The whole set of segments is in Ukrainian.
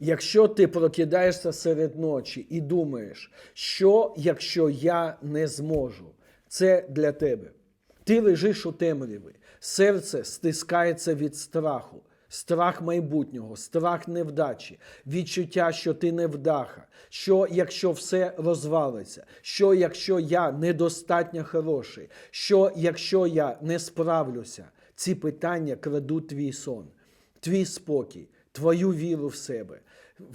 Якщо ти прокидаєшся серед ночі і думаєш, що якщо я не зможу, це для тебе. Ти лежиш у темряві, серце стискається від страху, страх майбутнього, страх невдачі, відчуття, що ти невдаха, що якщо все розвалиться, що якщо я недостатньо хороший, що якщо я не справлюся, ці питання крадуть твій сон, твій спокій, твою віру в себе.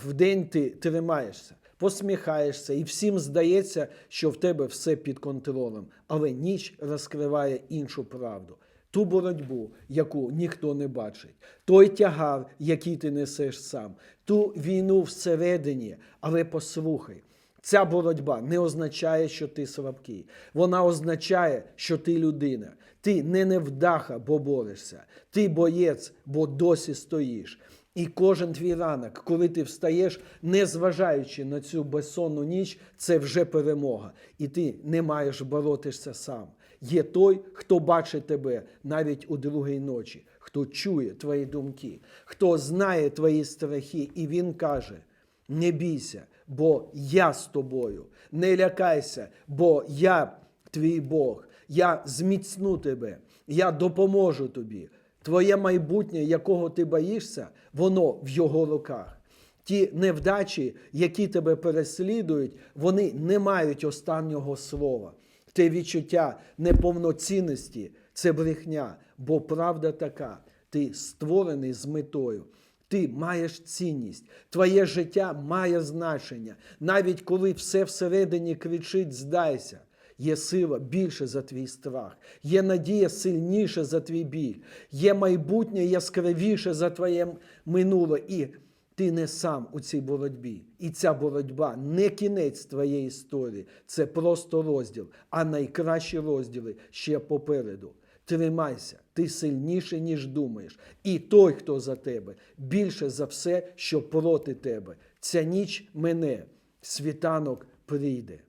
Вдень ти тримаєшся, посміхаєшся, і всім здається, що в тебе все під контролем, але ніч розкриває іншу правду. Ту боротьбу, яку ніхто не бачить, той тягар, який ти несеш сам, ту війну всередині, але послухай. Ця боротьба не означає, що ти слабкий. Вона означає, що ти людина. Ти не невдаха, бо борешся. Ти боєць, бо досі стоїш. І кожен твій ранок, коли ти встаєш, не зважаючи на цю безсонну ніч, це вже перемога. І ти не маєш боротися сам. Є той, хто бачить тебе навіть у другій ночі, хто чує твої думки, хто знає твої страхи, і він каже: не бійся, бо я з тобою. Не лякайся, бо я твій Бог. Я зміцну тебе, я допоможу тобі. Твоє майбутнє, якого ти боїшся, воно в його руках. Ті невдачі, які тебе переслідують, вони не мають останнього слова. Те відчуття неповноцінності це брехня, бо правда така. Ти створений з метою. Ти маєш цінність, твоє життя має значення. Навіть коли все всередині кричить здайся, є сила більше за твій страх, є надія сильніше за твій біль, є майбутнє яскравіше за твоє минуле. І ти не сам у цій боротьбі. І ця боротьба не кінець твоєї історії, це просто розділ, а найкращі розділи ще попереду. Тримайся, ти сильніше, ніж думаєш. І той, хто за тебе, більше за все, що проти тебе. Ця ніч мене, світанок прийде.